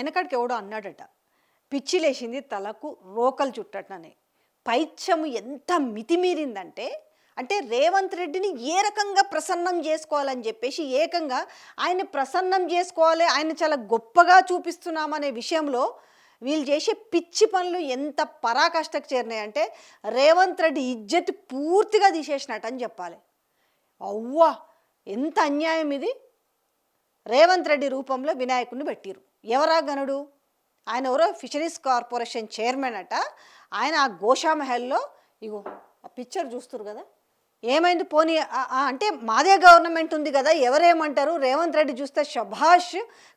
వెనకడికి ఎవడో అన్నాడట. పిచ్చి లేచింది తలకు రోకలు చుట్టటని పైత్యము ఎంత మితిమీరిందంటే అంటే రేవంత్ రెడ్డిని ఏ రకంగా ప్రసన్నం చేసుకోవాలని చెప్పేసి ఏకంగా ఆయన ప్రసన్నం చేసుకోవాలి ఆయన చాలా గొప్పగా చూపిస్తున్నామనే విషయంలో వీళ్ళు చేసే పిచ్చి పనులు ఎంత పరాకష్టకు చేరినాయంటే రేవంత్ రెడ్డి ఇజ్జత్ పూర్తిగా తీసేసినట్టు అని చెప్పాలి. అవ్వా ఎంత అన్యాయం ఇది. రేవంత్ రెడ్డి రూపంలో వినాయకుడిని పెట్టిరు ఎవరా గనుడు? ఆయన ఎవరో ఫిషరీస్ కార్పొరేషన్ చైర్మన్ అట. ఆయన ఆ గోషామహల్లో ఇగో ఆ పిక్చర్ చూస్తారు కదా? ఏమైంది? పోనీ అంటే మాదే గవర్నమెంట్ ఉంది కదా ఎవరేమంటారు? రేవంత్ రెడ్డి చూస్తే శభాష్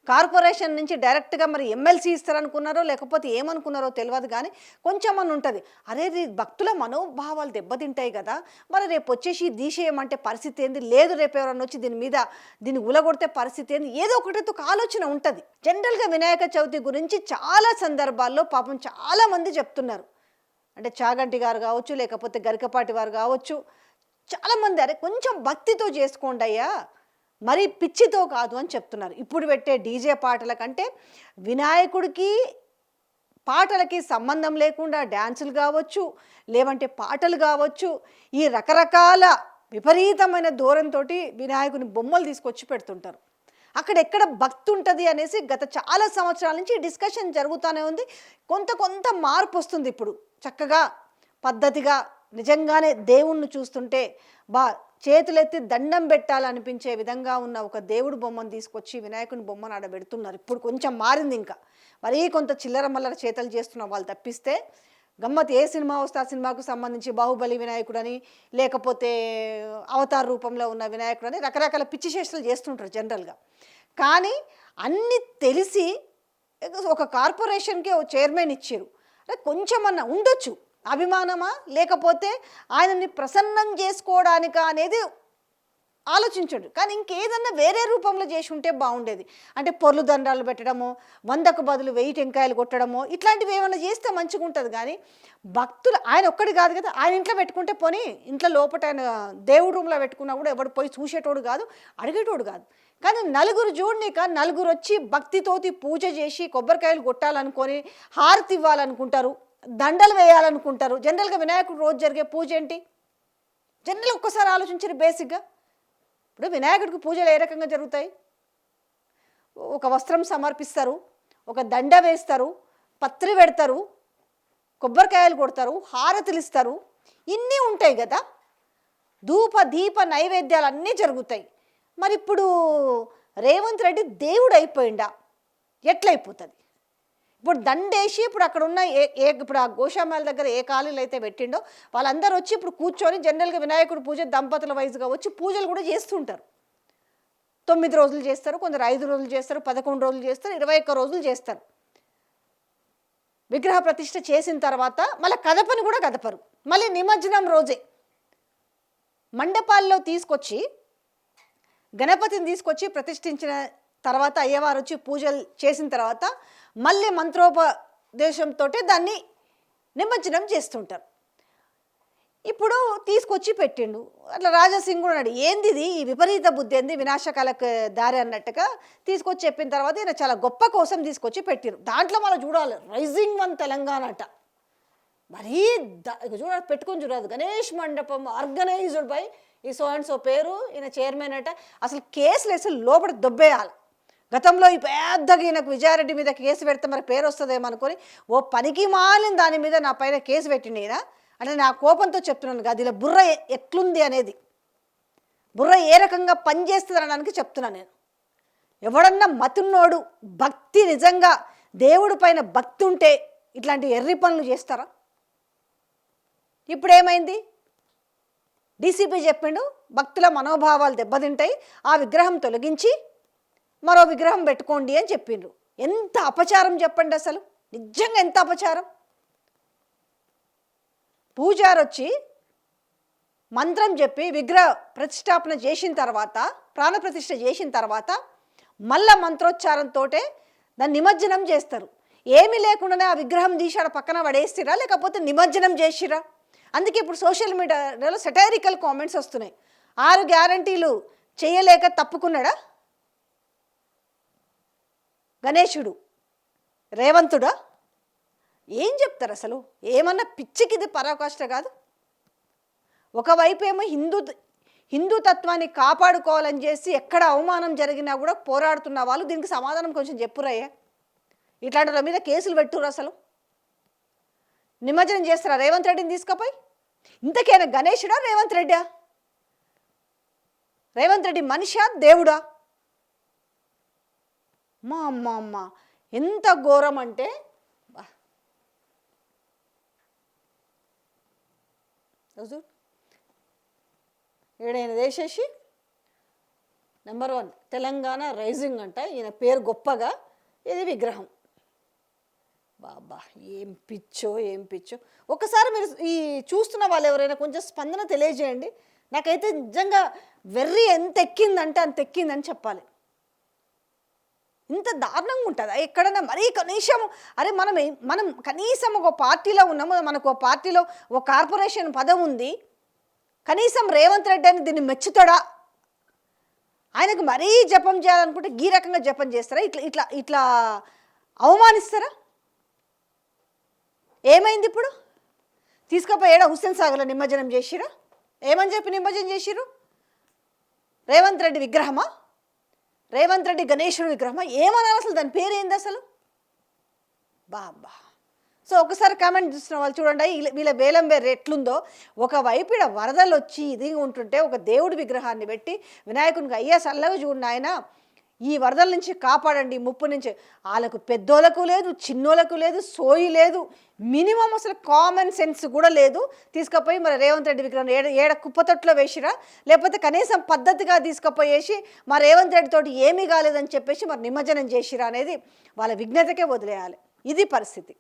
కార్పొరేషన్ నుంచి డైరెక్ట్గా మరి ఎమ్మెల్సీ ఇస్తారనుకున్నారో లేకపోతే ఏమనుకున్నారో తెలియదు కానీ కొంచెం అని ఉంటుంది. అరే భక్తుల మనోభావాలు దెబ్బతింటాయి కదా మరి రేపు వచ్చేసి దీసేయమంటే పరిస్థితి ఏంది? లేదు రేపు ఎవరన్నా వచ్చి దీని మీద దీన్ని ఉలగొడితే పరిస్థితి ఏంది? ఏదో ఒకటి ఒక ఆలోచన ఉంటుంది. జనరల్గా వినాయక చవితి గురించి చాలా సందర్భాల్లో పాపం చాలామంది చెప్తున్నారు. అంటే చాగంటి గారు కావచ్చు లేకపోతే గరికపాటి వారు కావచ్చు చాలామంది అరే కొంచెం భక్తితో చేసుకోండి అయ్యా. మరీ పిచ్చితో కాదు అని చెప్తున్నారు. ఇప్పుడు పెట్టే డీజే పాటల కంటే వినాయకుడికి పాటలకి సంబంధం లేకుండా డ్యాన్సులు కావచ్చు లేవంటే పాటలు కావచ్చు ఈ రకరకాల విపరీతమైన దూరంతో వినాయకుని బొమ్మలు తీసుకొచ్చి పెడుతుంటారు. అక్కడ ఎక్కడ భక్తి ఉంటుంది అనేసి గత చాలా సంవత్సరాల నుంచి డిస్కషన్ జరుగుతూనే ఉంది. కొంత కొంత మార్పు వస్తుంది ఇప్పుడు. చక్కగా పద్ధతిగా నిజంగానే దేవుణ్ణి చూస్తుంటే బా చేతులెత్తి దండం పెట్టాలనిపించే విధంగా ఉన్న ఒక దేవుడు బొమ్మను తీసుకొచ్చి వినాయకుని బొమ్మను ఆడ పెడుతున్నారు. ఇప్పుడు కొంచెం మారింది ఇంకా. మరీ కొంత చిల్లర మల్లర చేతలు చేస్తున్న వాళ్ళు తప్పిస్తే గమ్మత్ ఏ సినిమా వస్తే ఆ సినిమాకు సంబంధించి బాహుబలి వినాయకుడని లేకపోతే అవతార రూపంలో ఉన్న వినాయకుడని రకరకాల పిచ్చి చేష్టలు చేస్తుంటారు జనరల్గా. కానీ అన్ని తెలిసి ఒక కార్పొరేషన్కి ఒక చైర్మన్ ఇచ్చారు. కొంచెం కొంచెమన్నా ఉండొచ్చు. అభిమానమా? లేకపోతే ఆయనని ప్రసన్నం చేసుకోవడానికా అనేది ఆలోచించడు. కానీ ఇంకేదన్నా వేరే రూపంలో చేసి ఉంటే బాగుండేది. అంటే పొర్లు దండాలు పెట్టడము వందకు బదులు వెయ్యి టెంకాయలు కొట్టడము ఇట్లాంటివి ఏమైనా చేస్తే మంచిగా ఉంటుంది. కానీ భక్తులు ఆయన ఒక్కడి కాదు కదా ఆయన ఇంట్లో పెట్టుకుంటే పోనీ ఇంట్లో లోపట ఆయన దేవుడు రూమ్లో పెట్టుకున్నా కూడా ఎవడు పోయి చూసేటోడు కాదు అడిగేటోడు కాదు. కానీ నలుగురు చూడనిక నలుగురు వచ్చి భక్తితోటి పూజ చేసి కొబ్బరికాయలు కొట్టాలనుకొని హారతి ఇవ్వాలనుకుంటారు. దండలు వేయాలనుకుంటారు. జనరల్గా వినాయకుడు రోజు జరిగే పూజ ఏంటి? జనరల్ ఒక్కసారి ఆలోచించారు బేసిక్గా. ఇప్పుడు వినాయకుడికి పూజలు ఏ రకంగా జరుగుతాయి? ఒక వస్త్రం సమర్పిస్తారు ఒక దండ వేస్తారు పత్రి పెడతారు కొబ్బరికాయలు కొడతారు హారతులు ఇస్తారు. ఇన్ని ఉంటాయి కదా? ధూప దీప నైవేద్యాలు అన్నీ జరుగుతాయి. మరి ఇప్పుడు రేవంత్ రెడ్డి దేవుడు అయిపోయిండా? ఎట్లయిపోతుంది? ఇప్పుడు దండేసి ఇప్పుడు అక్కడ ఉన్న ఏ ఏ ఇప్పుడు ఆ గోశామాల దగ్గర ఏ ఖాళీలు అయితే పెట్టిండో వాళ్ళందరూ వచ్చి ఇప్పుడు కూర్చొని జనరల్గా వినాయకుడు పూజ దంపతుల వయసుగా వచ్చి పూజలు కూడా చేస్తుంటారు. తొమ్మిది రోజులు చేస్తారు కొందరు ఐదు రోజులు చేస్తారు పదకొండు రోజులు చేస్తారు ఇరవై ఒక్క రోజులు చేస్తారు. విగ్రహ ప్రతిష్ట చేసిన తర్వాత మళ్ళీ కదపని కూడా కదపరు. మళ్ళీ నిమజ్జనం రోజే. మండపాల్లో తీసుకొచ్చి గణపతిని తీసుకొచ్చి ప్రతిష్ఠించిన తర్వాత అయ్యవారు వచ్చి పూజలు చేసిన తర్వాత మళ్ళీ మంత్రోపదేశంతో దాన్ని నిమజ్జనం చేస్తుంటారు. ఇప్పుడు తీసుకొచ్చి పెట్టిండు. అట్లా రాజాసింగ్ కూడా అన్నాడు ఏంది ఇది? ఈ విపరీత బుద్ధి ఏంది? వినాశకాలకు దారి అన్నట్టుగా తీసుకొచ్చి చెప్పిన తర్వాత ఈయన చాలా గొప్ప కోసం తీసుకొచ్చి పెట్టిరు. దాంట్లో మనం చూడాలి. రైజింగ్ వన్ తెలంగాణ అట. మరీ ద- ఇక చూడ పెట్టుకొని చూడదు గణేష్ మండపం ఆర్గనైజ్డ్ బై ఈ సో అండ్ సో పేరు ఈయన చైర్మన్ అట. అసలు కేసులు వేసి లోపల దొబ్బేయాలి. గతంలో ఈ పెద్దగా ఈయనకు విజయారెడ్డి మీద కేసు పెడితే మరి పేరు వస్తుందేమో అనుకొని ఓ పనికి మాలిన దాని మీద నా పైన కేసు పెట్టిండి ఈయన. అంటే నా కోపంతో చెప్తున్నాను కాదు ఇలా బుర్ర ఎట్లుంది అనేది. బుర్ర ఏ రకంగా పనిచేస్తుంది అనడానికి చెప్తున్నాను నేను. ఎవడన్నా మతున్నోడు భక్తి నిజంగా దేవుడి పైన భక్తి ఉంటే ఇట్లాంటి ఎర్రి పనులు చేస్తారా? ఇప్పుడు ఏమైంది డీసీపీ చెప్పిండు భక్తుల మనోభావాలు దెబ్బతింటాయి ఆ విగ్రహం తొలగించి మరో విగ్రహం పెట్టుకోండి అని చెప్పిండ్రు. ఎంత అపచారం చెప్పండి అసలు? నిజంగా ఎంత అపచారం? పూజారి వచ్చి మంత్రం చెప్పి విగ్రహ ప్రతిష్టాపన చేసిన తర్వాత ప్రాణప్రతిష్ఠ చేసిన తర్వాత మళ్ళా మంత్రోచ్చారంతో దాన్ని నిమజ్జనం చేస్తారు. ఏమీ లేకుండానే ఆ విగ్రహం తీసి ఆడ పక్కన పడేసిరా? లేకపోతే నిమజ్జనం చేసిరా? అందుకే ఇప్పుడు సోషల్ మీడియాలో సెటైరికల్ కామెంట్స్ వస్తున్నాయి. ఆరు గ్యారంటీలు చేయలేక తప్పుకున్నాడా? గణేశుడు రేవంతుడా? ఏం చెప్తారు అసలు? ఏమన్నా పిచ్చికిది పరాకాష్ట కాదు? ఒకవైపు ఏమో హిందూ హిందూ తత్వాన్ని కాపాడుకోవాలని చేసి ఎక్కడ అవమానం జరిగినా కూడా పోరాడుతున్న వాళ్ళు దీనికి సమాధానం కొంచెం చెప్పురయ్యా ఇట్లాంటి వాళ్ళ మీద కేసులు పెట్టురు అసలు. నిమజ్జనం చేస్తారా? రేవంత్ రెడ్డిని తీసుకుపోయి? ఇంతకైనా గణేశుడా రేవంత్ రెడ్డా? రేవంత్ రెడ్డి మనిషా దేవుడా? మా అమ్మ అమ్మ. ఎంత ఘోరం అంటే బా. ఏడైనా వేసేసి నెంబర్ వన్ తెలంగాణ రైజింగ్ అంట. ఈయన పేరు గొప్పగా ఇది విగ్రహం. బాబా ఏం పిచ్చో ఏం పిచ్చో. ఒకసారి మీరు ఈ చూస్తున్న వాళ్ళు ఎవరైనా కొంచెం స్పందన తెలియజేయండి. నాకైతే నిజంగా వెర్రి ఎంత ఎక్కిందంటే అంత ఎక్కిందని చెప్పాలి. ఇంత దారుణంగా ఉంటుందా? ఎక్కడైనా మరీ కనీసం అరే మనం మనం కనీసం ఒక పార్టీలో ఉన్నాము మనకు ఒక పార్టీలో ఒక కార్పొరేషన్ పదం ఉంది కనీసం రేవంత్ రెడ్డి అని దీన్ని మెచ్చుతాడా? ఆయనకు మరీ జపం చేయాలనుకుంటే ఈ రకంగా జపం చేస్తారా? ఇట్లా ఇట్లా ఇట్లా అవమానిస్తారా? ఏమైంది ఇప్పుడు? తీసుకుపోయి హుస్సేన్ సాగర్లో నిమజ్జనం చేసిరా ఏమని చెప్పి నిమజ్జనం చేసిరు రేవంత్ రెడ్డి విగ్రహమా? రేవంత్ రెడ్డి గణేశుడు విగ్రహమా? ఏమనాలి అసలు? దాని పేరు ఏంది అసలు? బాబా. సో ఒకసారి కామెంట్ చూసిన వాళ్ళు చూడండి వీళ్ళ- వేలం వేరు ఎట్లుందో. ఒకవైపు ఈడ వరదలు వచ్చి ఇది ఉంటుంటే ఒక దేవుడి విగ్రహాన్ని పెట్టి వినాయకునికి అయ్యా చల్లగా చూడండి ఆయన ఈ వరదల నుంచి కాపాడండి ముప్పు నుంచి. వాళ్ళకు పెద్దోళ్ళకు లేదు చిన్నోళ్ళకు లేదు సోయి లేదు. మినిమం అసలు కామన్ సెన్స్ కూడా లేదు. తీసుకుపోయి మరి రేవంత్ రెడ్డి విగ్రహం ఏడ ఏడ కుప్పతొట్లో వేసిరా? లేకపోతే కనీసం పద్ధతిగా తీసుకుపోయేసి మా రేవంత్ రెడ్డి తోటి ఏమీ కాలేదని చెప్పేసి మరి నిమజ్జనం చేసిరా అనేది వాళ్ళ విజ్ఞతకే వదిలేయాలి. ఇది పరిస్థితి.